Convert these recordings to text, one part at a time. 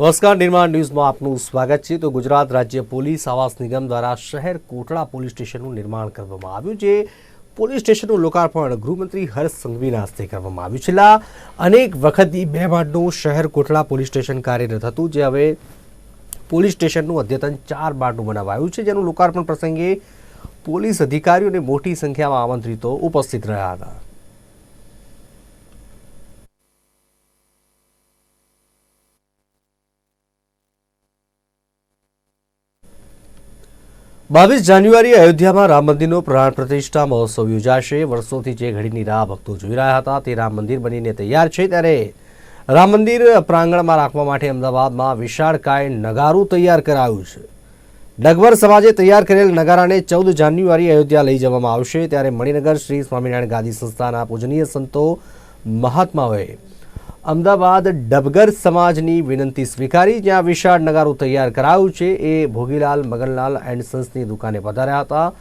નમસ્કાર, નિર્માણ ન્યૂઝમાં આપનું સ્વાગત છે. તો ગુજરાત રાજ્ય પોલીસ આવાસ નિગમ દ્વારા શહેર કોટડા પોલીસ સ્ટેશનનું નિર્માણ કરવામાં આવ્યું છે. પોલીસ સ્ટેશનનું લોકાર્પણ ગૃહમંત્રી હર્ષ સંઘવીના હસ્તે કરવામાં આવ્યું. છેલ્લા અનેક વખતથી બે માળનું શહેર કોટડા પોલીસ સ્ટેશન કાર્યરત હતું, જે હવે પોલીસ સ્ટેશનનું અદ્યતન ચાર માળનું બનાવાયું છે, જેનું લોકાર્પણ પ્રસંગે પોલીસ અધિકારીઓને મોટી સંખ્યામાં આમંત્રિતો ઉપસ્થિત રહ્યા હતા. બાવીસ જાન્યુઆરી અયોધ્યામાં રામ મંદિરનો પ્રાણ પ્રતિષ્ઠા મહોત્સવ યોજાશે. વર્ષોથી જે ઘડીની રાહ ભક્તો જોઈ રહ્યા હતા, તે રામ મંદિર બનીને તૈયાર છે ત્યારે રામ મંદિર પ્રાંગણમાં રાખવા માટે અમદાવાદમાં વિશાળકાય નગારું તૈયાર કરાયું છે. ડગવર સમાજે તૈયાર કરેલ નગારાને ચૌદ જાન્યુઆરી અયોધ્યા લઈ જવામાં આવશે. ત્યારે મણિનગર શ્રી સ્વામિનારાયણ ગાદી સંસ્થાના પૂજનીય સંતો મહાત્માઓએ અમદાવાદ ડબગર સમાજની વિનંતી સ્વીકારી, જ્યાં વિશાળ નગારું તૈયાર કરાયું છે. એ ભોગીલાલ મગનલાલ એન્ડ સન્સની દુકાને પધાર્યા હતા.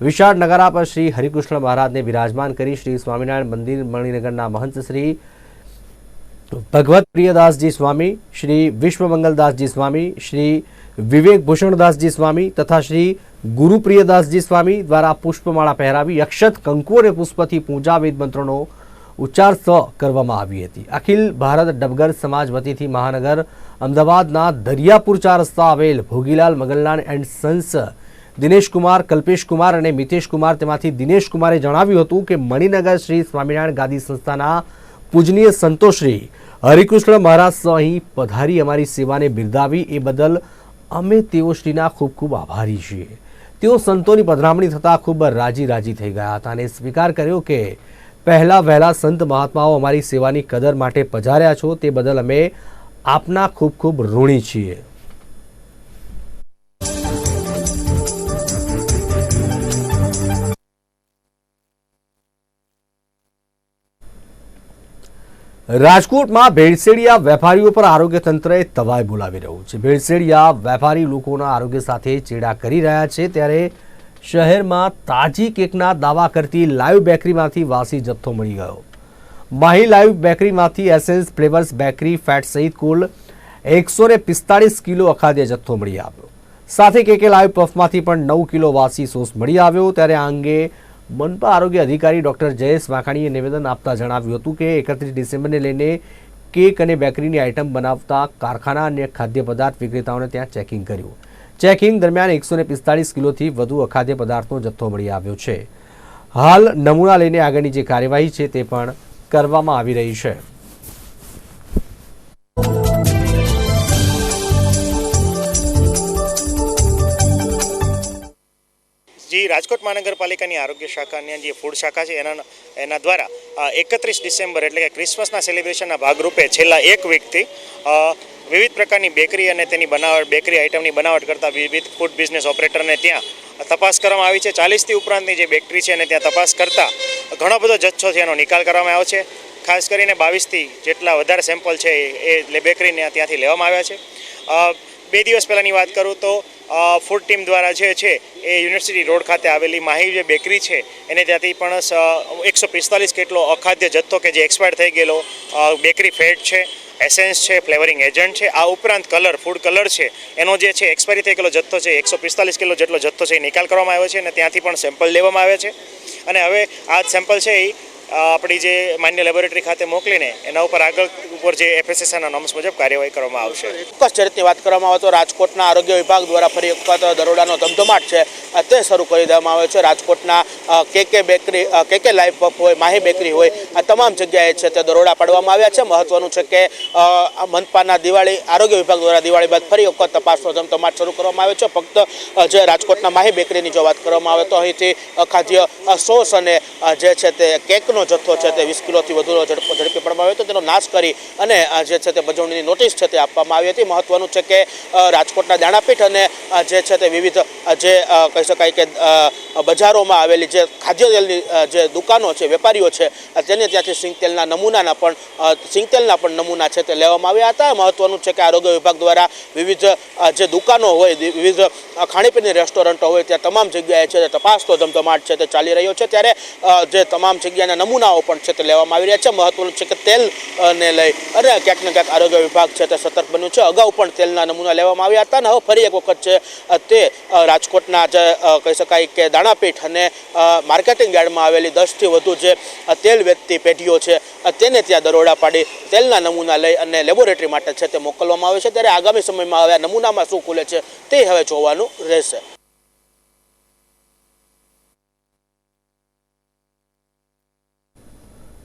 વિશાળ નગારા પર શ્રી હરિકૃષ્ણ મહારાજને બિરાજમાન કરી શ્રી સ્વામિનારાયણ મંદિર, મણિનગરના મહંત શ્રી ભગવત પ્રિયદાસજી સ્વામી, શ્રી વિશ્વમંગલદાસજી સ્વામી, શ્રી વિવેક ભૂષણદાસજી સ્વામી તથા શ્રી ગુરુપ્રિયદાસજી સ્વામી દ્વારા પુષ્પમાળા પહેરાવી અક્ષત કંકુ અને પુષ્પથી પૂજા વેદ મંત્રોનો ઉચ્ચાર સ કરવામાં આવી હતી. અખિલ ભારત ડબગર સમાજ વતીથી મહાનગર અમદાવાદના દરિયાપુર ચાર રસ્તા આવેલ ભોગીલાલ મગનલાલ એન્ડ સન્સ દિનેશકુમાર, કલ્પેશકુમાર કલ્પેશ કુમાર અને મિતેશ કુમાર તેમાંથી દિનેશ કુમારે જણાવ્યું હતું કે મણિનગર શ્રી સ્વામિનારાયણ ગાદી સંસ્થાના પૂજનીય સંતોશ્રી હરિકૃષ્ણ મહારાજ અહીં પધારી અમારી સેવાને બિરદાવી. એ બદલ અમે તેઓ શ્રીના ખૂબ ખૂબ આભારી છીએ. તેઓ સંતોની પધરામણી થતાં ખૂબ રાજી રાજી થઈ ગયા હતા અને સ્વીકાર કર્યો કે પહેલા વહેલા સંત મહાત્માઓ અમારી સેવાની કદર માટે પધાર્યા છો, તે બદલ અમે આપના ખૂબ ખૂબ ઋણી છીએ. રાજકોટમાં ભેળસેડિયા વેપારીઓ પર આરોગ્ય તંત્રએ તવાઈ બોલાવી રહ્યું છે. ભેળસેડિયા વેપારી લોકોના આરોગ્ય સાથે ચેડા કરી રહ્યા છે, ત્યારે શહેરમાં તાજી કેકના દાવા કરતી લાઈવ બેકરીમાંથી વાસી જથ્થો મળી ગયો. માહી લાઈવ બેકરીમાંથી એસેન્સ ફ્લેવર્સ બેકરી ફેટ સહિત કુલ એકસો પિસ્તાળીસ કિલો અખાદ્ય જથ્થો મળી આવ્યો. સાથે કેકે લાઈવ પફમાંથી પણ નવ કિલો વાસી સોસ મળી આવ્યો ત્યારે આ અંગે મનપા આરોગ્ય અધિકારી ડોક્ટર જયેશ વાઘાણીએ નિવેદન આપતા જણાવ્યું હતું કે એકત્રીસ ડિસેમ્બરને લઈને કેક અને બેકરીની આઇટમ બનાવતા કારખાના અને ખાદ્ય પદાર્થ વિક્રેતાઓને ત્યાં ચેકિંગ કર્યું. ચેકિંગ દરમિયાન એકસો પિસ્તાળીસ કિલોથી વધુ અખાદ્ય પદાર્થનો જથ્થો મળી આવ્યો છે. હાલ નમૂના લઈને આગળની જે કાર્યવાહી છે તે પણ કરવામાં આવી રહી છે. જે રાજકોટ મહાનગરપાલિકાની આરોગ્ય શાખાની જે ફૂડ શાખા છે, એના એના દ્વારા એકત્રીસ ડિસેમ્બર એટલે કે ક્રિસમસના સેલિબ્રેશનના ભાગરૂપે છેલ્લા એક વીકથી વિવિધ પ્રકારની બેકરી અને તેની બનાવટ, બેકરી આઇટમની બનાવટ કરતા વિવિધ ફૂડ બિઝનેસ ઓપરેટરને ત્યાં તપાસ કરવામાં આવી છે. ચાલીસથી ઉપરાંતની જે બેકરી છે અને ત્યાં તપાસ કરતા ઘણો બધો જથ્થો છે એનો નિકાલ કરવામાં આવ્યો છે. ખાસ કરીને બાવીસથી જેટલા વધારે સેમ્પલ છે એ બેકરીને ત્યાંથી લેવામાં આવ્યા છે. બે દિવસ પહેલાંની વાત કરું તો ફૂડ ટીમ દ્વારા જે છે એ યુનિવર્સિટી રોડ ખાતે આવેલી માહી જે બેકરી છે, એને ત્યાંથી પણ એકસો પિસ્તાલીસ કેટલો અખાદ્ય જથ્થો કે જે એક્સપાયર થઈ ગયેલો બેકરી ફેટ છે એસેન્સ છે ફ્લેવરિંગ એજન્ટ છે, આ ઉપરાંત કલર ફૂડ કલર છે, એનો જે છે એક્સપાયરી થઈ ગયેલો જથ્થો છે એકસો પિસ્તાલીસ કિલો જેટલો જથ્થો છે એ નિકાલ કરવામાં આવ્યો છે અને ત્યાંથી પણ સેમ્પલ લેવામાં આવે છે. અને હવે આ સેમ્પલ છે એ આપણી જે માન્ય લેબોરેટરી ખાતે મોકલીને એના ઉપર આગળ ઉપર જે એફએસએસના નોમ્સ મુજબ કાર્યવાહી કરવામાં આવશે. ચોક્કસ ચરિત્રની વાત કરવામાં આવે તો રાજકોટના આરોગ્ય વિભાગ દ્વારા ફરી વખત દરોડાનો ધમધમાટ છે. તે શરૂ કરી દેવામાં આવ્યો છે. રાજકોટના કે કે બેકરી કે કે લાઈફ પફ હોય, માહી બેકરી હોય આ તમામ જગ્યાએ છે તે દરોડા પાડવામાં આવ્યા છે. મહત્વનું છે કે મનપાના દિવાળી, આરોગ્ય વિભાગ દ્વારા દિવાળી બાદ ફરી વખત તપાસનો ધમધમાટ શરૂ કરવામાં આવ્યો છે. ફક્ત જે રાજકોટના માહી બેકરીની જો વાત કરવામાં આવે તો અહીંથી ખાદ્ય સોસ અને જે છે તે કેકનો જથ્થો છે તે વીસ કિલોથી વધુ ઝડપ પડવામાં આવ્યો હતો. તેનો નાશ કરી અને જે છે તે બજવણીની નોટિસ છે તે આપવામાં આવી હતી. મહત્વનું છે કે રાજકોટના દાણાપીઠ અને જે છે તે વિવિધ જે કહી શકાય કે બજારોમાં આવેલી જે ખાદ્ય તેલની જે દુકાનો છે, વેપારીઓ છે તેને ત્યાંથી સિંગતેલના નમૂનાના પણ સિંગતેલના પણ નમૂના છે તે લેવામાં આવ્યા હતા. મહત્વનું છે કે આરોગ્ય વિભાગ દ્વારા વિવિધ જે દુકાનો હોય વિવિધ ખાણીપીણી રેસ્ટોરન્ટો હોય, ત્યાં તમામ જગ્યાએ છે તે તપાસનો ધમધમાટ છે તે ચાલી રહ્યો છે. ત્યારે જે તમામ જગ્યાના નમૂનાઓ પણ છે તે લેવામાં આવી રહ્યા છે. મહત્વનું છે કે તેલ ને લઈ અને ક્યાંક ને ક્યાંક આરોગ્ય વિભાગ છે તે સતર્ક બન્યું છે. અગાઉ પણ તેલના નમૂના લેવામાં આવ્યા હતા અને હવે ફરી એક વખત છે તે રાજકોટના જે કહી શકાય કે દાણાપીઠ અને માર્કેટિંગ યાર્ડમાં આવેલી દસથી વધુ જે તેલ વેચતી પેઢીઓ છે તેને ત્યાં દરોડા પાડી તેલના નમૂના લઈ અને લેબોરેટરી માટે છે તે મોકલવામાં આવે છે. ત્યારે આગામી સમયમાં હવે નમૂનામાં શું ખુલે છે તે હવે જોવાનું રહેશે.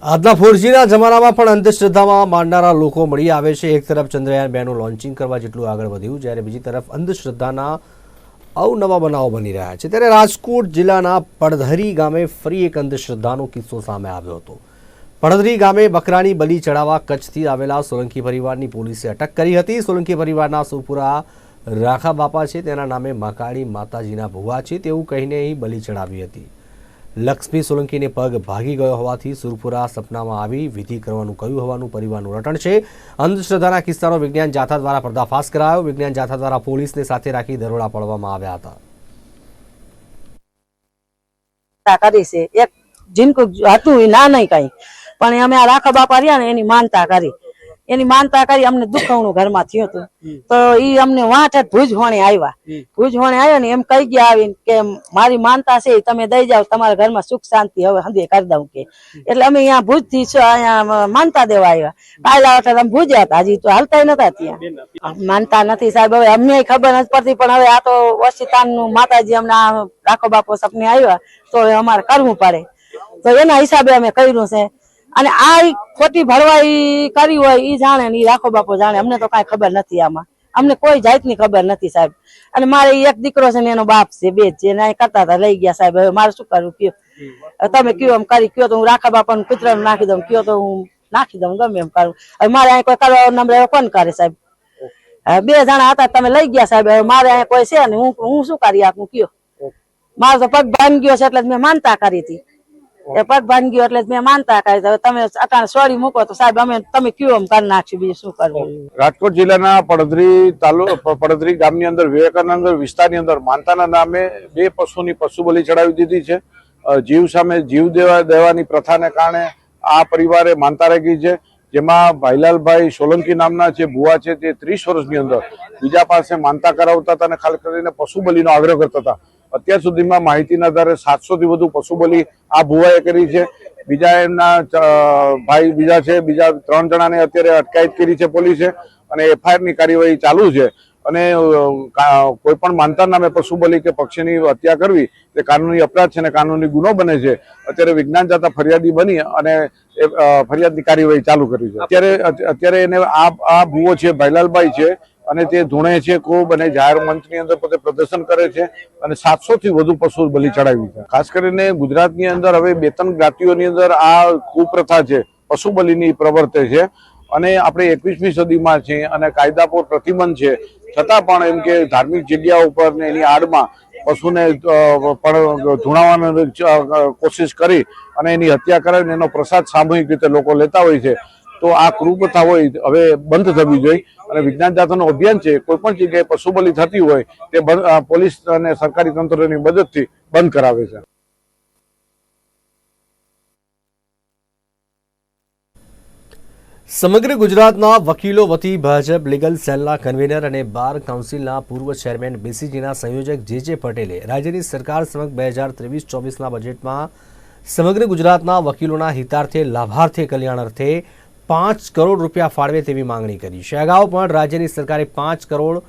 આજના ફોરજીના જમાનામાં પણ અંધશ્રદ્ધામાં માનનારા લોકો મળી આવે છે. એક તરફ ચંદ્રયાન બેનું લોન્ચિંગ કરવા જેટલું આગળ વધ્યું, જ્યારે બીજી તરફ અંધશ્રદ્ધાના અવનવા બનાવો બની રહ્યા છે. ત્યારે રાજકોટ જિલ્લાના પડધરી ગામે ફરી એક અંધશ્રદ્ધાનો કિસ્સો સામે આવ્યો હતો. પડધરી ગામે બકરાની બલી ચડાવવા કચ્છથી આવેલા સોલંકી પરિવારની પોલીસે અટક કરી હતી. સોલંકી પરિવારના સુપુરા રાખા બાપા છે. તેના નામે માકાળી માતાજીના ભુવા છે. તેવું કહીને અહીં બલી ચડાવી હતી. લક્ષ્મી સોલંકીને પગ ભાગી ગયો હોવાથી સુરપુરા સપનામાં આવી વિધિ કરવાનું કહ્યું હોવાનું પરિવારનું રટણ છે. અંધશ્રદ્ધાના કિસ્સાનો વિજ્ઞાન જાથા દ્વારા પર્દાફાશ કરાયો. વિજ્ઞાન જાથા દ્વારા પોલીસને સાથે રાખી દરોડા પાડવામાં આવ્યા હતા. કરી છે. એક જીનકુક હતું ના નહીં કઈ. પણ અમે આ રાખા બાપા ને એની માનતા કરી. એની માનતા કરી અમને દુખવણું ઘરમાં થયું હતું. તો ઈ અમને વાંઠ ભુજ હોણે આવ્યા. ભુજ હોણે આવ્યા ને એમ કહી ગયા આવીને કે મારી માનતા છે તમે દઈ જાઓ તમારા ઘરમાં સુખ શાંતિ હવે હંદે કરી દઉં કે. એટલે અમે અહીંયા ભુજથી અહીંયા માનતા દેવા આવ્યા. કાલે વખત અમે ભુજ્યા હતા હજી તો હાલતા નતા ત્યાં. માનતા નથી સાહેબ હવે અમને ખબર નથી પડતી પણ હવે આ તો ઓશિતાનનું માતાજી અમને આ રાખો બાપો સપને આવ્યા તો હવે અમારે કરવું પડે. તો એના હિસાબે અમે કર્યું છે. અને આ ખોટી ભરવાઈ કરી હોય એ જાણે ને એ રાખો બાપો જાણે. અમને તો કઈ ખબર નથી આમાં. અમને કોઈ જાતની ખબર નથી સાહેબ. અને મારે એક દીકરો છે ને એનો બાપ છે બે છે. ને કરતા હતા લઈ ગયા સાહેબ. હવે મારે શું કરવું? કયો? તમે કયો એમ કરી કયો તો હું રાખા બાપાનું કૂતરાનું નાખી દઉં કયો તો હું નાખી દઉં ગમે એમ કરું. હવે મારે અહીં કોઈ કરવા નંબર કોણ કરે સાહેબ? બે જણા હતા તમે લઈ ગયા સાહેબ. હવે મારે અહીં કોઈ છે ને હું હું શું કરી આપું? કયો? મારો તો પગ ભાંગી ગયો છે એટલે મેં માનતા કરી હતી. એ પગ ગયો એટલે મેં માનતા હવે તમે અટાણ સોરી મૂકો તો સાહેબ, અમે તમે કયો એમ કરી નાખશું બીજું શું કરવું? રાજકોટ જિલ્લાના પડધરી તાલુ પડધરી ગામની અંદર, વિવેકાનંદ વિસ્તારની અંદર, માનતાના નામે બે પશુની પશુ બલિ ચડાવી દીધી છે. જીવ સામે જીવ દેવા, દેવાની પ્રથાને કારણે આ પરિવારે માનતા રાખી છે. જેમાં ભાઈલાલભાઈ સોલંકી નામના જે ભુવા છે તે ત્રીસ વર્ષની અંદર બીજા પાસે માનતા કરાવતા હતા અને ખાસ કરીને પશુ બલિનો આગ્રહ કરતા હતા. અત્યાર સુધીમાં માહિતીના આધારે સાતસોથી વધુ પશુ બલિ આ ભુવાએ કરી છે. બીજા એમના ભાઈ બીજા છે બીજા ત્રણ જણાને અત્યારે અટકાયત કરી છે પોલીસે અને એફઆઈઆરની કાર્યવાહી ચાલુ છે. અને કોઈ પણ માનતા નામે પશુ બલિ કે પક્ષીની હત્યા કરવી તે કાનૂની અપરાધ છે અને કાનૂની ગુનો બને છે. અત્યારે વિજ્ઞાન જાતા ફરિયાદી બની અને એ, ફરિયાદની કાર્યવાહી ચાલુ કરી છે. અત્યારે અત્યારે એને આ આ ભૂવો છે ભાઈલાલભાઈ છે અને તે ધૂણે છે ખૂબ અને જાહેર મંચની અંદર પોતે પ્રદર્શન કરે છે અને સાતસો થી વધુ પશુ બલિ ચડાવી છે. ખાસ કરીને ગુજરાતની અંદર હવે બે ત્રણ જ્ઞાતિઓની અંદર આ કુપ્રથા છે, પશુ બલિની પ્રવર્તે છે અને આપણે એકવીસમી સદીમાં છે અને કાયદા પર પ્રતિબંધ છે. છતાં પણ એમ કે ધાર્મિક જગ્યા ઉપર ને એની આડમાં પશુને પણ ધૂણાવવાની કોશિશ કરી અને એની હત્યા કરાવીને એનો પ્રસાદ સામૂહિક રીતે લોકો લેતા હોય છે. તો આ કૃપથા હોય, હવે બંધ થવી જોઈએ. અને વિજ્ઞાન જાતનું અભિયાન છે, કોઈ પણ જગ્યાએ પશુ બલિ થતી હોય, તે પોલીસ અને સરકારી તંત્રની મદદથી બંધ કરાવે છે. સમગ્ર ગુજરાતના વકીલો વતી ભાજપ લીગલ સેલના કન્વીનર અને બાર કાઉન્સિલના પૂર્વ ચેરમેન બીસીજીના સંયોજક જે જે પટેલે રાજ્યની સરકાર સમક્ષ બે હજાર ત્રેવીસ ચોવીસના બજેટમાં સમગ્ર ગુજરાતના વકીલોના હિતાર્થે, લાભાર્થે કલ્યાણ અર્થે પાંચ કરોડ રૂપિયા ફાળવે તેવી માંગણી કરી છે. અગાઉ પણ રાજ્યની સરકારે પાંચ કરોડ,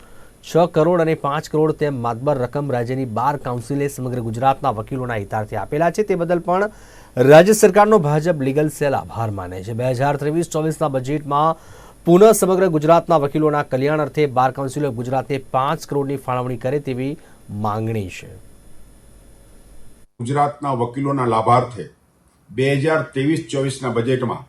છ કરોડ અને પાંચ કરોડ તેમ માતબર રકમ રાજ્યની બાર કાઉન્સિલે સમગ્ર ગુજરાતના વકીલોના હિતાર્થે આપેલા છે. તે બદલ પણ રાજ્ય સરકારનો ભાજપ લીગલ સેલ આભાર માને છે. બે હજાર ત્રેવીસ, ચોવીસના બજેટમાં પુનઃ સમગ્ર ગુજરાતના વકીલોના કલ્યાણ અર્થે બાર કાઉન્સિલે ગુજરાતને પાંચ કરોડની ફાળવણી કરે તેવી માંગણી છે. ગુજરાતના વકીલોના લાભાર્થે બે હજાર ત્રેવીસ, ચોવીસના બજેટમાં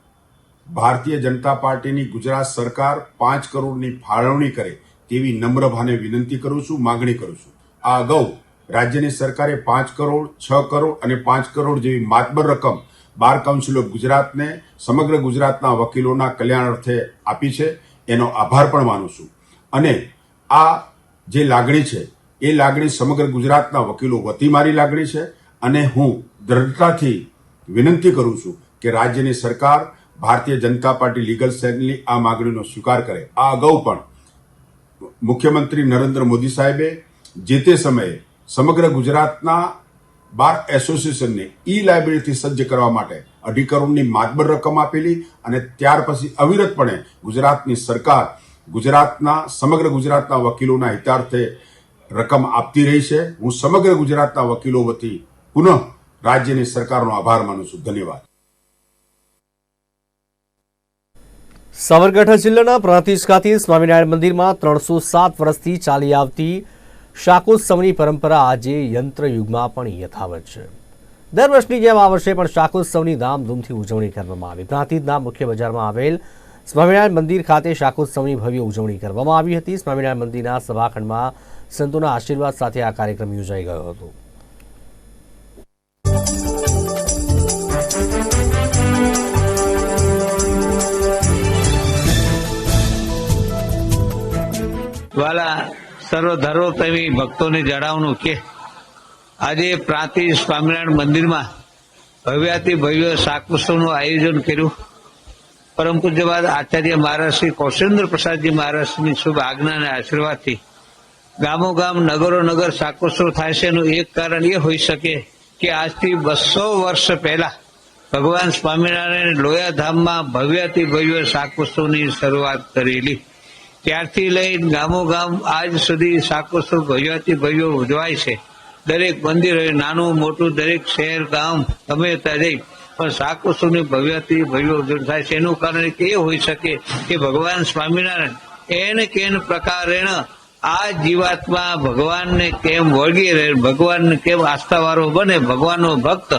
ભારતીય જનતા પાર્ટીની ગુજરાત સરકાર પાંચ કરોડની ફાળવણી કરે તેવી નમ્ર ભાને વિનંતી કરું છું, માગણી કરું છું. આ અગાઉ રાજ્યની સરકારે પાંચ કરોડ, છ કરોડ અને પાંચ કરોડ જેવી માતબર રકમ બાર કાઉન્સિલ ઓફ ગુજરાતને, સમગ્ર ગુજરાતના વકીલોના કલ્યાણ અર્થે આપી છે. એનો આભાર પણ માનું છું. અને આ જે લાગણી છે, એ લાગણી સમગ્ર ગુજરાતના વકીલો વતી મારી લાગણી છે. અને હું દ્રઢતાથી વિનંતી કરું છું કે રાજ્યની સરકાર ભારતીય જનતા પાર્ટી લીગલ સેલની આ માગણીનો સ્વીકાર કરે. આ અગાઉ પણ મુખ્યમંત્રી નરેન્દ્ર મોદી સાહેબે જે તે સમયે સમગ્ર ગુજરાતના બાર એસોસિએશનને ઈ લાયબ્રેરીથી સજ્જ કરવા માટે અઢી કરોડની માતબર રકમ આપેલી અને ત્યાર પછી અવિરતપણે ગુજરાતની સરકાર ગુજરાતના, સમગ્ર ગુજરાતના વકીલોના હિતાર્થે રકમ આપતી રહી છે. હું સમગ્ર ગુજરાતના વકીલો વતી પુનઃ રાજ્યની સરકારનો આભાર માનું છું. ધન્યવાદ. સાબરકાંઠા જિલ્લાના પ્રાંતિજ ખાતે સ્વામિનારાયણ મંદિરમાં ત્રણસો સાત વર્ષથી ચાલી આવતી શાકોત્સવની પરંપરા આજે યંત્ર યુગમાં પણ યથાવત છે. દર વર્ષની જેમ આ વર્ષે પણ શાકોત્સવની ધામધૂમથી ઉજવણી કરવામાં આવી. પ્રાંતિજના મુખ્ય બજારમાં આવેલ સ્વામિનારાયણ મંદિર ખાતે શાકોત્સવની ભવ્ય ઉજવણી કરવામાં આવી હતી. સ્વામિનારાયણ મંદિરના સભાખંડમાં સંતોના આશીર્વાદ સાથે આ કાર્યક્રમ યોજાઈ ગયો હતો. વાલા સર્વ ધર્મ પ્રેમી ભક્તોને જણાવવાનું કે. આજે પ્રાંતિ સ્વામિનારાયણ મંદિરમાં ભવ્યાતિ ભવ્ય શાકોત્સવનું આયોજન કર્યું. પરમ પૂજ્યવાદ આચાર્ય મહારાજ શ્રી કૌશેન્દ્ર પ્રસાદજી મહારાજની શુભ આજ્ઞા અને આશીર્વાદથી ગામો ગામ, નગરો નગર શાકોત્સવ થાય છે એનું એક કારણ એ હોઈ શકે કે આજથી બસો વર્ષ પહેલા ભગવાન સ્વામિનારાયણ લોયાધામમાં ભવ્યાતિ ભવ્ય શાકોત્સવની શરૂઆત કરેલી. ત્યારથી લઈ ગામો ગામ આજ સુધી શાકોત્સવ ભવ્યાથી ભવ્યો ઉજવાય છે. દરેક મંદિર નાનું મોટું દરેક શહેર ગામ ગમે દરેક પણ શાકોત્સવની ભવ્યથી ભવ્ય ઉજવણ થાય છે. એનું કારણ એ હોઈ શકે કે ભગવાન સ્વામિનારાયણ એને કેન પ્રકારેણ આ જીવાત્મા ભગવાનને કેમ વળગી રહે, ભગવાનને કેમ આસ્થાવાળો બને, ભગવાનનો ભક્ત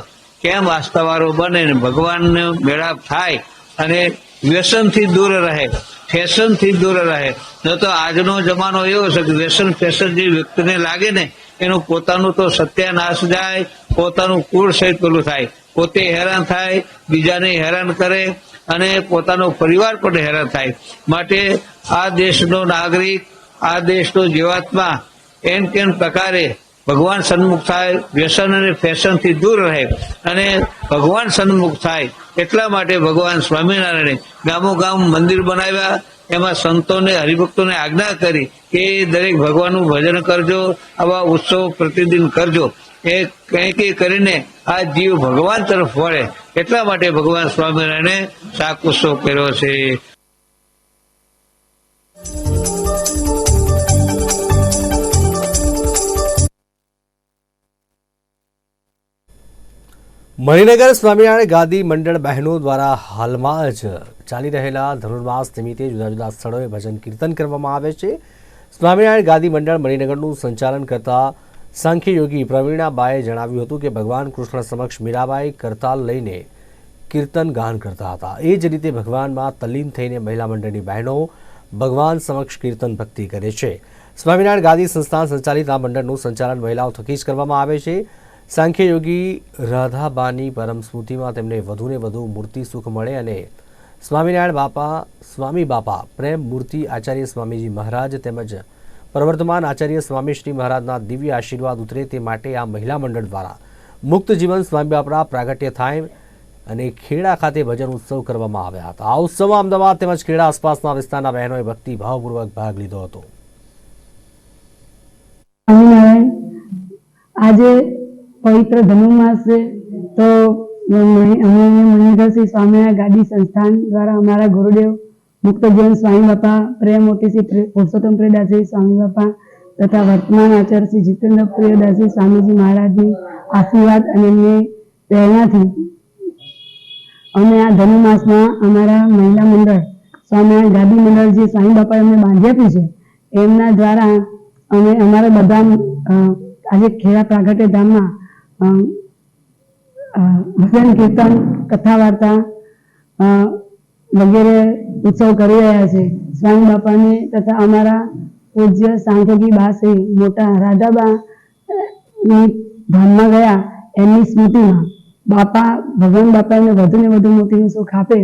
કેમ આસ્થાવાળો બને ભગવાનને મેળાપ થાય અને વ્યસનથી દૂર રહે. ફેશનથી દૂર રહે. ન તો આજનો જમાનો એવો છે કે વ્યસન ફેશન જે વ્યક્તિને લાગે ને, એનું પોતાનું તો સત્યાનાશ જાય, પોતાનું કુળ સહિત પેલું થાય. પોતે હેરાન થાય, બીજાને હેરાન કરે અને પોતાનો પરિવાર પણ હેરાન થાય. માટે આ દેશનો નાગરિક, આ દેશનો જીવાત્મા એમ કેમ પ્રકારે ભગવાન સન્મુખ થાય, વ્યસન અને ફેશનથી દૂર રહે અને ભગવાન સન્મુખ થાય, એટલા માટે ભગવાન સ્વામિનારાયણે ગામો ગામ મંદિર બનાવ્યા. એમાં સંતોને, હરિભક્તોને આજ્ઞા કરી કે દરેક ભગવાનનું ભજન કરજો, આવા ઉત્સવ પ્રતિદિન કરજો. એ કંઈ કંઈ કરીને આ જીવ ભગવાન તરફ વળે. એટલા માટે ભગવાન સ્વામિનારાયણે શાક ઉત્સવ કર્યો છે. મણિનગર સ્વામિનારાયણ ગાદી મંડળ બહેનો દ્વારા હાલમાં જ ચાલી રહેલા ધનુર્માસ નિમિત્તે જુદા જુદા સ્થળોએ ભજન કીર્તન કરવામાં આવે છે. સ્વામિનારાયણ ગાદી મંડળ મણિનગરનું સંચાલન કરતા સાંખ્ય યોગી પ્રવીણાબાએ જણાવ્યું હતું કે ભગવાન કૃષ્ણ સમક્ષ મીરાબાઈ કરતાલ લઈને કીર્તન ગાન કરતા હતા. એ જ રીતે ભગવાનમાં તલ્લીન થઈને મહિલા મંડળની બહેનો ભગવાન સમક્ષ કીર્તન ભક્તિ કરે છે. સ્વામિનારાયણ ગાદી સંસ્થાન સંચાલિત આ મંડળનું સંચાલન મહિલાઓ થકી જ કરવામાં આવે છે. સાંખ્ય યોગી રાધાબાની પરમ સ્મૃતિમાં તેમને વધુને વધુ મૂર્તિ સુખ મળે અને સ્વામિનારાયણ બાપા, સ્વામી બાપા, પ્રેમ મૂર્તિ આચાર્ય સ્વામીજી મહારાજ તેમજ પ્રવર્તમાન આચાર્ય સ્વામી શ્રી મહારાજના દિવ્ય આશીર્વાદ ઉતરે તે માટે આ મહિલા મંડળ દ્વારા મુક્ત જીવન સ્વામી બાપા પ્રાગટ્ય થાય અને ખેડા ખાતે ભજન ઉત્સવ કરવામાં આવ્યા હતા. આ ઉત્સવમાં અમદાવાદ તેમજ ખેડા આસપાસના વિસ્તારના બહેનોએ ભક્તિભાવપૂર્વક ભાગ લીધો હતો. આજે પવિત્ર ધનુર્માસ છે, તો મણિ- અમે મણિનગર સ્વામિનારાયણ ગાદી સંસ્થાન દ્વારા અમારા ગુરુદેવ મુક્ત જીવન સ્વામી બાપા પ્રેમ મોટી પુરુષોત્તમ પ્રિયદાસજી સ્વામી બાપા તથા વર્તમાન આચાર્ય શ્રી જીતેન્દ્ર પ્રિયદાસજી સ્વામીજી મહારાજની આશીર્વાદ અને એમની પ્રેરણાથી અમે આ ધનુર્માસમાં અમારા મહિલા મંડળ સ્વામિનારાયણ ગાદી મંડળ જે સ્વામી બાપાએ અમને બાંધી આપ્યું છે. એમના દ્વારા અમે અમારા બધા આજે ખેડા પ્રાગટ્ય ધામમાં ભજન, કીર્તન કથા વાર્તા વગેરે ઉત્સવ કરી રહ્યા છે. સ્વામી બાપાને તથા અમારા પૂજ્ય સાંખોગી બાસી મોટા રાધાબા ની ધામમાં ગયા એમની સ્મૃતિમાં. બાપા ભગવાન બાપાને વધુ ને વધુ મોટી સુખ આપે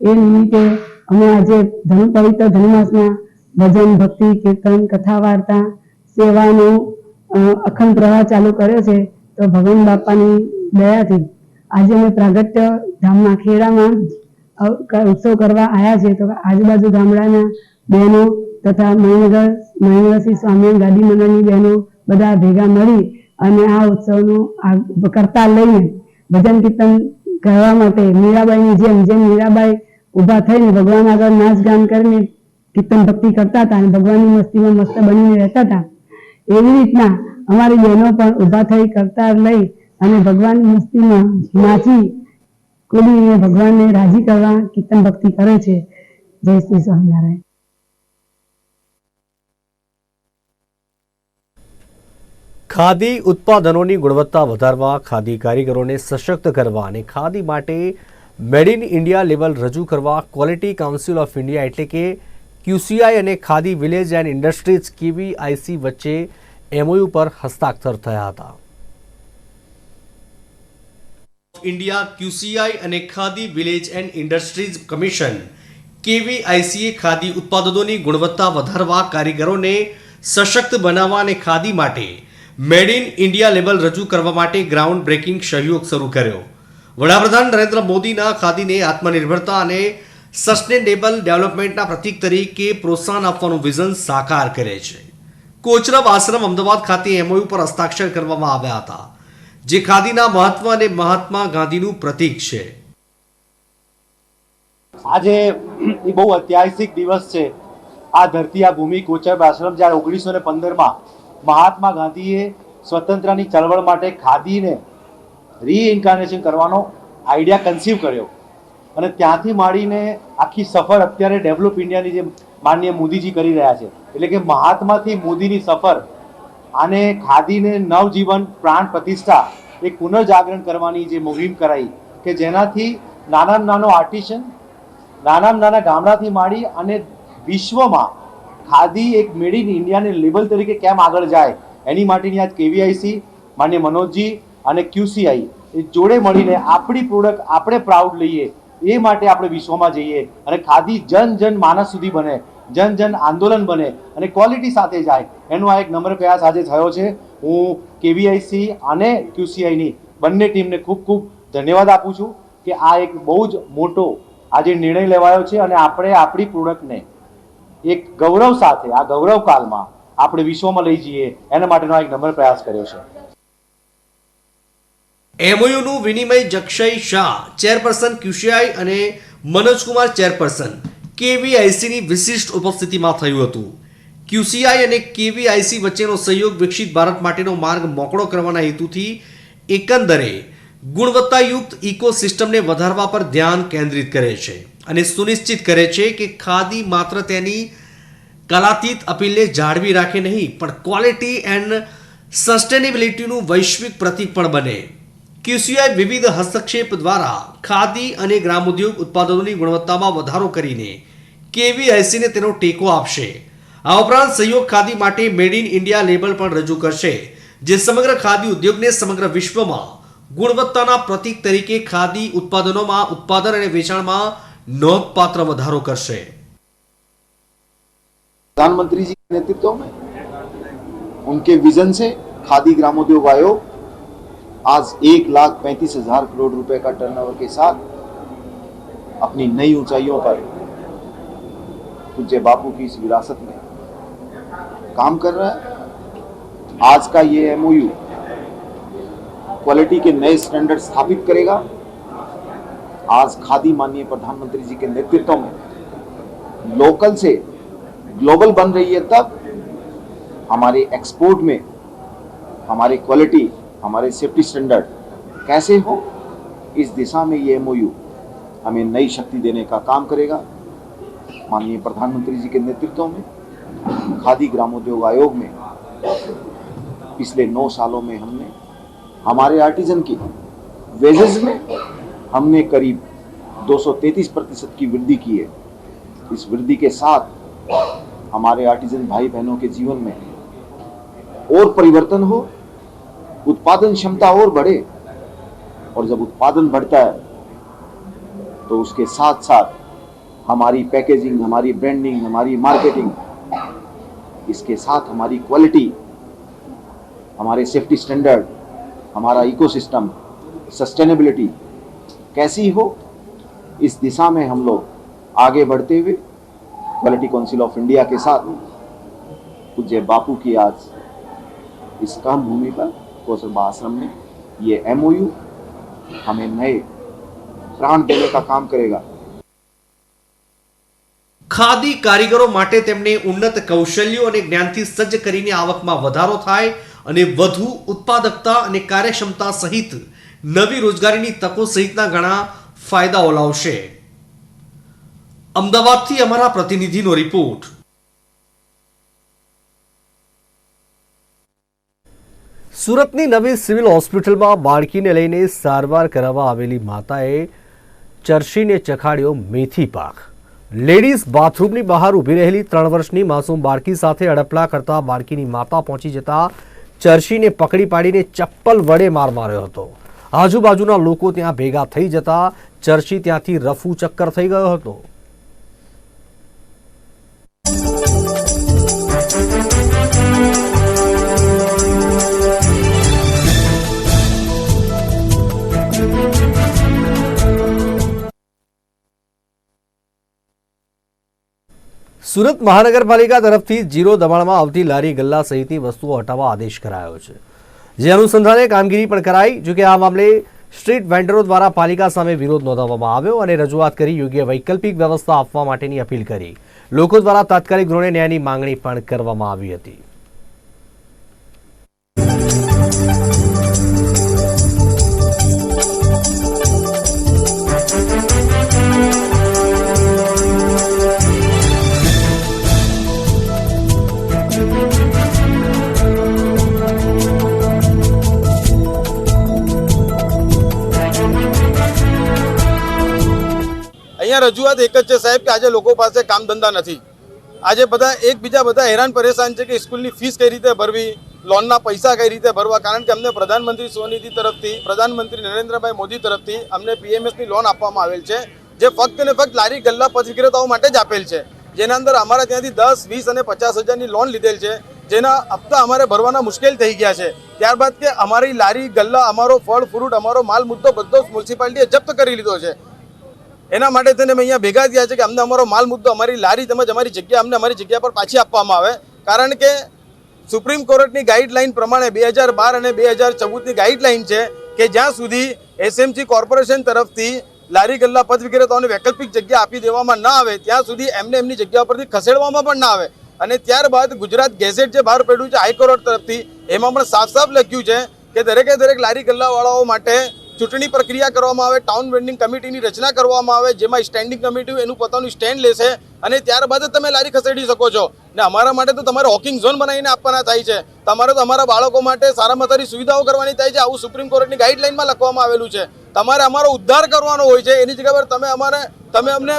એ નિમિત્તે અમે આજે ધન, પવિત્ર ધનુમાસમાં ભજન, ભક્તિ, કીર્તન કથા વાર્તા સેવાનો અખંડ પ્રવાહ ચાલુ કર્યો છે. તો ભગવાન બાપાની દયાથી આજે અમે પ્રાગટ્ય ધામના ખેડામાં ઉત્સવ કરવા આવ્યા છે તો આજુબાજુ ગામડાના બહેનો તથા મણિનગર મણિનગરસિંહ સ્વામી ગાદી મંડળની બહેનો બધા ભેગા મળી અને આ ઉત્સવનું કરતા લઈને ભજન કીર્તન કરવા માટે મીરાબાઈની જેમ જેમ મીરાબાઈ ઊભા થઈને ભગવાન આગળ નાચ ગાન કરીને કીર્તન ભક્તિ કરતા હતા અને ભગવાનની મસ્તીમાં મસ્ત બનીને રહેતા હતા. એવી રીતના અમારી બહેનો પણ ઊભા થઈ કરતાર લઈ અને ભગવાનની મસ્તીમાં નાચી કુલીને ભગવાનને રાજી કરવા કીર્તન ભક્તિ કરે છે. જય શ્રી સ્વામિનારાયણ. ખાદી ઉત્પાદનોની ગુણવત્તા વધારવા, ખાદી કારીગરોને સશક્ત કરવા અને ખાદી માટે મેડ ઇન ઇન્ડિયા લેવલ રજૂ કરવા ક્વોલિટી કાઉન્સિલ ઓફ ઇન્ડિયા એટલે કે ક્યુસીઆઈ અને khadi village and industries KVIC વચ્ચે એમઓયુ પર હસ્તાક્ષર થયા હતા. ઇન્ડિયા ક્યુસીઆઈ અને khadi village and industries commission કેવીઆઈસીએ khadi ઉત્પાદનોની ગુણવત્તા વધારવા કારીગરોને સશક્ત બનાવવા અને ખાદી માટે મેડ ઇન ઇન્ડિયા લેબલ રજૂ કરવા માટે ગ્રાઉન્ડ બ્રેકિંગ સહયોગ શરૂ કર્યો. વડાપ્રધાન નરેન્દ્ર મોદીના ખાદીને આત્મનિર્ભરતા અને સસ્ટેનેબલ ડેવલપમેન્ટના પ્રતીક તરીકે પ્રોત્સાહન આપવાનું વિઝન સાકાર કરે છે. કોચરબ આશ્રમ અમદાવાદ ખાતે એમઓયુ પર હસ્તાક્ષર કરવામાં આવ્યા હતા, જે ખાદીના મહત્વ અને મહાત્મા ગાંધીનું પ્રતીક છે. આજે એ બહુ ઐતિહાસિક દિવસ છે. આ ધરતી, આ ભૂમિ કોચરબ આશ્રમ જ્યારે ઓગણીસો ને પંદરમાં મહાત્મા ગાંધીએ સ્વતંત્રની ચળવળ માટે ખાદીને રીઇન્કાર્નેશન કરવાનો આઈડિયા કન્સીવ કર્યો. અને ત્યાંથી માંડીને આખી સફર અત્યારે ડેવલપ ઇન્ડિયાની જે માનનીય મોદીજી કરી રહ્યા છે. એટલે કે મહાત્માથી મોદીની સફર આને ખાદીને નવજીવન પ્રાણ પ્રતિષ્ઠા એક પુનર્જાગરણ કરવાની જે મુહિમ કરાઈ કે જેનાથી નાનામાં નાનો આર્ટિશન નાનામાં નાના ગામડાથી માંડી અને વિશ્વમાં ખાદી એક મેડ ઇન ઇન્ડિયાને લેબલ તરીકે કેમ આગળ જાય, એની માટેની આજ કેવીઆઈસી, માન્ય મનોજજી અને ક્યુસીઆઈ એ જોડે મળીને આપણી પ્રોડક્ટ આપણે પ્રાઉડ લઈએ એ માટે આપણે વિશ્વમાં જઈએ અને ખાદી જન જન માનસ સુધી બને, જન જન આંદોલન બને અને ક્વોલિટી સાથે જાય. એનો આ એક નમ્ર પ્રયાસ આજે થયો છે. હું કેવીઆઈસી અને ક્યુસીઆઈની બંને ટીમને ખૂબ ખૂબ ધન્યવાદ આપું છું કે આ એક બહુ જ મોટો આજે નિર્ણય લેવાયો છે અને આપણે આપણી પ્રોડક્ટને એક ગૌરવ સાથે, આ ગૌરવ કાલમાં આપણે વિશ્વમાં લઈ જઈએ એના માટેનો એક નમ્ર પ્રયાસ કર્યો છે. એમઓયુનું વિનિમય જક્ષય શાહ, ચેરપર્સન ક્યુસીઆઈ અને મનોજકુમાર ચેરપર્સન કેવીઆઈસીની વિશિષ્ટ ઉપસ્થિતિમાં થયું હતું. ક્યુસીઆઈ અને કેવીઆઈસી વચ્ચેનો સહયોગ વિકસિત ભારત માટેનો માર્ગ મોકળો કરવાના હેતુથી એકંદરે ગુણવત્તાયુક્ત ઇકોસિસ્ટમને વધારવા પર ધ્યાન કેન્દ્રિત કરે છે અને સુનિશ્ચિત કરે છે કે ખાદી માત્ર તેની કલાતીત અપીલને જાળવી રાખે નહીં, પણ ક્વોલિટી એન્ડ સસ્ટેનેબિલિટીનું વૈશ્વિક પ્રતીક પણ બને. ક્યુસીઆઈ વિવિધ હસ્તક્ષેપ દ્વારા ખાદી અને ગ્રામોદ્યોગ ઉત્પાદનોની ગુણવત્તામાં વધારો કરીને કેવીઆઈસીને તેનો ટેકો આપશે આ ઉપરાંત સહયોગ ખાદી માટે મેડ ઇન ઇન્ડિયા લેબલ પણ રજૂ કરશે જે સમગ્ર ખાદી ઉદ્યોગને સમગ્ર વિશ્વમાં ગુણવત્તાના પ્રતીક તરીકે ખાદી ઉત્પાદનોમાં ઉત્પાદન અને વેચાણમાં નોંધપાત્ર વધારો કરશે प्रधानमंत्री जी के नेतृत्व में उनके विजन से खादी ग्रामोद्योग आयोग आज एक लाख पैंतीस हज़ार करोड़ रुपए का टर्नओवर के साथ अपनी नई ऊंचाइयों पर पूज्य बापू की इस विरासत में काम कर रहा है। आज का ये एमओयू क्वालिटी के नए स्टैंडर्ड स्थापित करेगा। आज खादी माननीय प्रधानमंत्री जी के नेतृत्व में लोकल से ग्लोबल बन रही है तब हमारे एक्सपोर्ट में हमारी क्वालिटी हमारे सेफ्टी स्टैंडर्ड कैसे हो, इस दिशा में ये एमओयू हमें नई शक्ति देने का काम करेगा। माननीय प्रधानमंत्री जी के नेतृत्व में, खादी ग्रामोद्योग आयोग में, पिछले नौ सालों में हमने, हमारे आर्टिजन की वेजेस में हमने करीब 233 प्रतिशत की वृद्धि की है। इस वृद्धि के साथ हमारे आर्टिजन भाई बहनों के जीवन में और परिवर्तन हो उत्पादन क्षमता और बढ़े, और जब उत्पादन बढ़ता है तो उसके साथ साथ हमारी पैकेजिंग हमारी ब्रांडिंग हमारी मार्केटिंग इसके साथ हमारी क्वालिटी हमारे सेफ्टी स्टैंडर्ड हमारा इकोसिस्टम सस्टेनेबिलिटी कैसी हो, इस दिशा में हम लोग आगे बढ़ते हुए क्वालिटी काउंसिल ऑफ़ इंडिया के साथ, पूज्य बापू की आज इस काम भूमि पर कोसरबा आश्रम में ये एमओयू हमें नए प्राण देने का काम करेगा ખાદી કારીગરો માટે તેમને ઉન્નત કૌશલ્યો અને જ્ઞાનથી સજ્જ કરીને આવકમાં વધારો થાય અને વધુ ઉત્પાદકતા અને કાર્યક્ષમતા સહિત નવી રોજગારીની તકો સહિતના ઘણા ફાયદાઓ લાવશે અમદાવાદથી અમારા પ્રતિનિધિનો રિપોર્ટ સુરતની નવી સિવિલ હોસ્પિટલમાં બાળકીને લઈને સારવાર કરાવવા આવેલી માતાએ ચરશીને ચખાડ્યો મેથી પાક. લેડીઝ બાથરૂમની બહાર ઊભી રહેલી ત્રણ વર્ષની માસૂમ બાળકી સાથે અડપલા કરતા બાળકીની માતા પહોંચી જતા ચરશીને પકડી પાડીને ચપ્પલ વડે માર માર્યો હતો. આજુબાજુના લોકો ત્યાં ભેગા થઈ જતા ચરશી ત્યાંથી રફુ ચક્કર થઈ ગયો હતો. સુરત મહાનગરપાલિકા તરફથી જીરો દબાણમાં આવતી લારી ગલ્લા સહિતની વસ્તુઓ હટાવવા આદેશ કરાયો છે. જે અનુસંધાને કામગીરી પણ કરાઈ, જોકે આ મામલે સ્ટ્રીટ વેન્ડરો દ્વારા પાલિકા સામે વિરોધ નોંધાવવામાં આવ્યો અને રજૂઆત કરી યોગ્ય વૈકલ્પિક વ્યવસ્થા આપવા માટેની અપીલ કરી. લોકો દ્વારા તાત્કાલિક ધોરણે ન્યાયની માંગણી પણ કરવામાં આવી હતી. અહીંયા રજૂઆત એક જ છે સાહેબ કે આજે લોકો પાસે કામ ધંધા નથી. આજે બધા એકબીજા બધા હેરાન પરેશાન છે કે સ્કૂલની ફીસ કઈ રીતે ભરવી, લોનના પૈસા કઈ રીતે ભરવા, કારણ કે અમને પ્રધાનમંત્રી સ્વનિધિ તરફથી, પ્રધાનમંત્રી નરેન્દ્રભાઈ મોદી તરફથી અમને પીએમએસની લોન આપવામાં આવેલ છે, જે ફક્ત ને ફક્ત લારી ગલ્લા પથ વિક્રેતાઓ માટે જ આપેલ છે. જેના અંદર અમારા ત્યાંથી દસ, વીસ અને પચાસ હજારની લોન લીધેલ છે, જેના હપ્તા અમારે ભરવાના મુશ્કેલ થઈ ગયા છે. ત્યારબાદ કે અમારી લારી ગલ્લા, અમારો ફળ, ફ્રૂટ, અમારો માલ, મુદ્દો બધો મ્યુનિસિપાલિટીએ જપ્ત કરી લીધો છે. એના માટે થઈને અમે અહીંયા ભેગા થયા છે કે અમને અમારો માલ મુદ્દો, અમારી લારી તેમજ અમારી જગ્યા અમને અમારી જગ્યા પર પાછી આપવામાં આવે. કારણ કે સુપ્રીમ કોર્ટની ગાઈડલાઈન પ્રમાણે બે હજાર બાર અને બે હજાર ચૌદની ગાઈડલાઈન છે કે જ્યાં સુધી એસએમસી કોર્પોરેશન તરફથી લારી ગલ્લા પદ વિક્રેતાઓને વૈકલ્પિક જગ્યા આપી દેવામાં ના આવે, ત્યાં સુધી એમને એમની જગ્યા પરથી ખસેડવામાં પણ ના આવે. અને ત્યારબાદ ગુજરાત ગેઝેટ જે બહાર પડ્યું છે હાઈકોર્ટ તરફથી, એમાં પણ સાફ સાફ લખ્યું છે કે દરેકે દરેક લારી ગલ્લાવાળાઓ માટે ચૂંટણી પ્રક્રિયા કરવામાં આવે ટાઉન વેન્ડિંગ કમિટીની રચના કરવામાં આવે, જેમાં સ્ટેન્ડિંગ કમિટી એનું પોતાનું સ્ટેન્ડ લેશે અને ત્યારબાદ જ તમે લારી ખસેડી શકો છો. ને અમારા માટે તો તમારે હોકિંગ ઝોન બનાવીને આપવાના થાય છે. તમારે તો અમારા બાળકો માટે સારામાં સારી સુવિધાઓ કરવાની થાય છે. આવું સુપ્રીમ કોર્ટની ગાઈડલાઇનમાં લખવામાં આવેલું છે. તમારે અમારો ઉદ્ધાર કરવાનો હોય છે. એની જગ્યા પર તમે અમારે, તમે અમને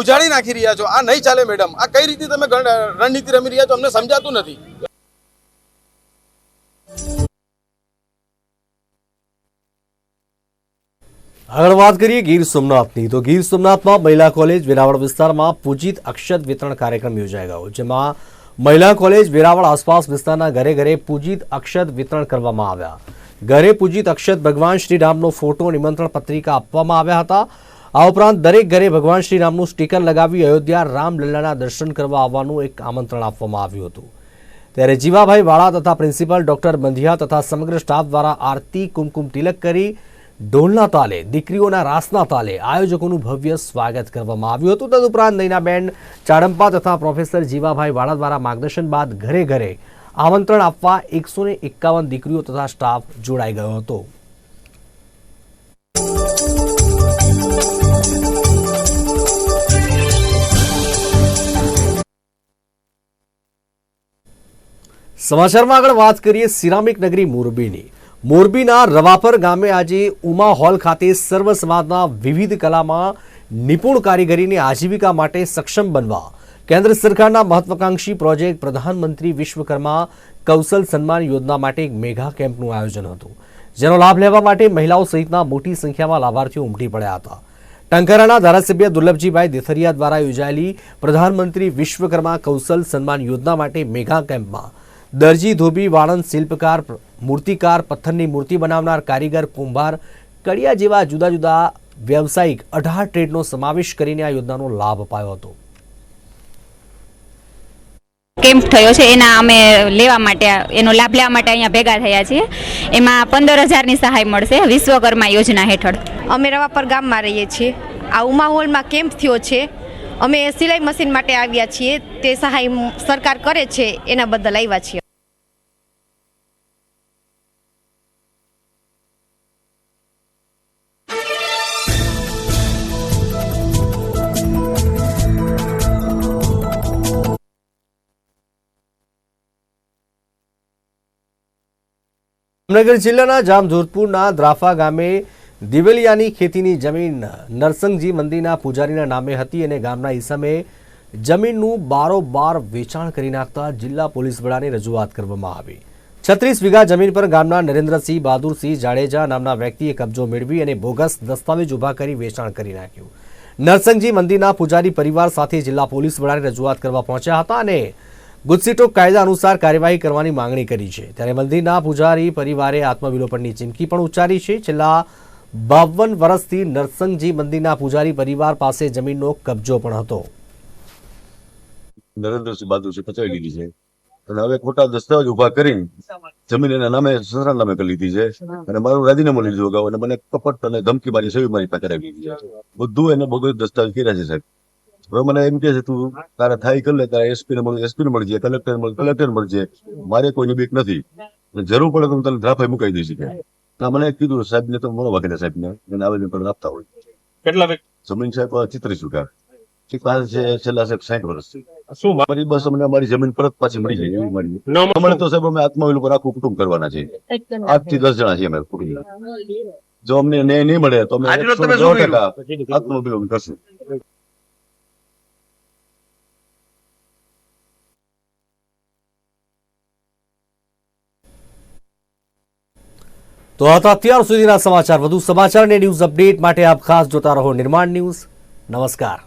ઉજાડી નાખી રહ્યા છો. આ નહીં ચાલે મેડમ આ કઈ રીતે તમે રણનીતિ રમી રહ્યા છો, અમને સમજાતું નથી. આગળ વાત કરીએ ગીર સોમનાથની. તો ગીર સોમનાથમાં મહિલા કોલેજ વેરાવળ વિસ્તારમાં પૂજિત અક્ષત વિતરણ કાર્યક્રમ યોજાઈ ગયો, જેમાં મહિલા કોલેજ વેરાવળ આસપાસ વિસ્તારના ઘરે ઘરે પૂજિત અક્ષત વિતરણ કરવામાં આવ્યા. ઘરે પૂજિત અક્ષત ભગવાન શ્રીરામનો ફોટો, નિમંત્રણ પત્રિકા આપવામાં આવ્યા હતા. આ ઉપરાંત દરેક ઘરે ભગવાન શ્રીરામનું સ્ટીકર લગાવી અયોધ્યા રામલલ્લાના દર્શન કરવા આવવાનું એક આમંત્રણ આપવામાં આવ્યું હતું. ત્યારે જીવાભાઈ વાળા તથા પ્રિન્સિપાલ ડોક્ટર બંધિયા તથા સમગ્ર સ્ટાફ દ્વારા આરતી, કુમકુમ તિલક કરી ઢોલના તાલે, દીકરીઓના રાસના તાલે આયોજકોનું ભવ્ય સ્વાગત કરવામાં આવ્યું હતું. તદુપરાંત નૈનાબેન ચાડંપા તથા પ્રોફેસર જીવાભાઈ વાળા દ્વારા માર્ગદર્શન બાદ ઘરે ઘરે આમંત્રણ આપવા એકસો એકાવન દીકરીઓ તથા સ્ટાફ જોડાઈ ગયો હતો. સમાચારમાં આગળ વાત કરીએ સિરામિક નગરી મોરબીની. મોરબીના રવાપર ગામે આજે ઉમા હોલ ખાતે સર્વ સમાજના વિવિધ કલામાં નિપુણ કારીગરીની આજીવિકા માટે સક્ષમ બનવા કેન્દ્ર સરકારના મહત્વાકાંક્ષી પ્રોજેક્ટ પ્રધાનમંત્રી વિશ્વકર્મા કૌશલ સન્માન યોજના માટે એક મેગા કેમ્પનું આયોજન હતું, જેનો લાભ લેવા માટે મહિલાઓ સહિતના મોટી સંખ્યામાં લાભાર્થીઓ ઉમટી પડ્યા હતા. ટંકારાના ધારાસભ્ય દુર્લભજીભાઈ દેથરિયા દ્વારા યોજાયેલી પ્રધાનમંત્રી વિશ્વકર્મા કૌશલ સન્માન યોજના માટે મેગા કેમ્પમાં દરજી ધોબી વાળંદ શિલ્પકાર મૂર્તિકાર પથ્થરની મૂર્તિ બનાવનાર કારીગર કુંભાર કડિયા જેવા જુદા જુદા વ્યવસાયિક અઢાર ટ્રેડનો સમાવેશ કરીને આ યોજનાનો લાભ અપાયો હતો. કેમ્પ થયો છે. એના અમે લેવા માટે એનો લાભ લેવા માટે અહીંયા ભેગા થયા છીએ. એમાં પંદર હજારની સહાય મળશે વિશ્વકર્મા યોજના હેઠળ. અમે રવાપર ગામમાં રહીએ છીએ. આ ઉમા હોલમાં કેમ્પ થયો છે. અમે સિલાઈ મશીન માટે આવ્યા છીએ. તે સહાય સરકાર કરે છે એના બદલ આવ્યા છીએ. જામનગર જિલ્લાના જામજોધપુરના દ્રાફા ગામે દિવેલિયાની ખેતીની જમીન નરસંગજી મંદિરના પૂજારીના નામે હતી અને ગામના ઈસમે જમીનનું બારોબાર વેચાણ કરી નાખતા જિલ્લા પોલીસ વડાને રજૂઆત કરવામાં આવી. છત્રીસ વીઘા જમીન પર ગામના નરેન્દ્રસિંહ બહાદુરસિંહ જાડેજા નામના વ્યક્તિએ કબજો મેળવી અને બોગસ દસ્તાવેજ ઊભા કરી વેચાણ કરી નાખ્યું. નરસંગજી મંદિરના પૂજારી પરિવાર સાથે જિલ્લા પોલીસ વડાને રજૂઆત કરવા પહોંચ્યા હતા અને ગુજસીટો કાયદા અનુસાર કાર્યવાહી કરવાની માંગણી કરી છે. ત્યારે મંદિરના પૂજારી પરિવારે આત્મવિલોપનની ચીમકી પણ ઉચ્ચારી છે. છેલ્લા બાવન વર્ષથી નરસંગજી મંદિરના પૂજારી પરિવાર પાસે જમીનનો કબજો પણ હતો. નરેન્દ્રસિંહ બહાદુરસિંહ પચાવી લીધી છે. અને હવે ખોટા દસ્તાવેજ ઊભા કરીને જમીન એના નામે સસરા નામે કરી લીધી છે. અને મારું રાજીનામું લીધું અગાઉ. અને મને કપટ અને ધમકી મારી સેવી મારી પાસે કરાવી લીધી છે. બધું એને બોગસ દસ્તાવેજ કર્યા છે, સાહેબ. હવે મને એમ કે છે, તું તારા થાય કરી લે, તારે એસપી ને મળી એસપી ને મળજે કલેક્ટર મળી કલેક્ટર મળજે. મારે કોઈની બીક નથી. જરૂર પડે તો હું તને ધ્રાફાઈ મુકાઈ દઈશ ના મને કીધું સાહેબ ને તો મળો વાઘેલા સાહેબ ને એને આવેદન પણ આપતા હોય. કેટલા જમીન સાહેબ ચિત્રીસ રૂપિયા. ઠીક પાસે છે છેલ્લા સાહેબ સાઠ વર્ષ શું મારી બસ અમને અમારી જમીન પરત પાછી મળી જાય એવી મારી. હમણાં તો સાહેબ અમે આત્મવિલ પર આખું કુટુંબ કરવાના છે આઠથી દસ જણા છીએ અમે કુટુંબ જો અમને ન્યાય નહીં મળે તો અમે સો ટકા આત્મવિલોપન કરશું તો હતા અત્યાર સુધીના સમાચાર. વધુ સમાચાર અને ન્યૂઝ અપડેટ માટે આપ ખાસ જોતા રહો નિર્માણ ન્યૂઝ. નમસ્કાર.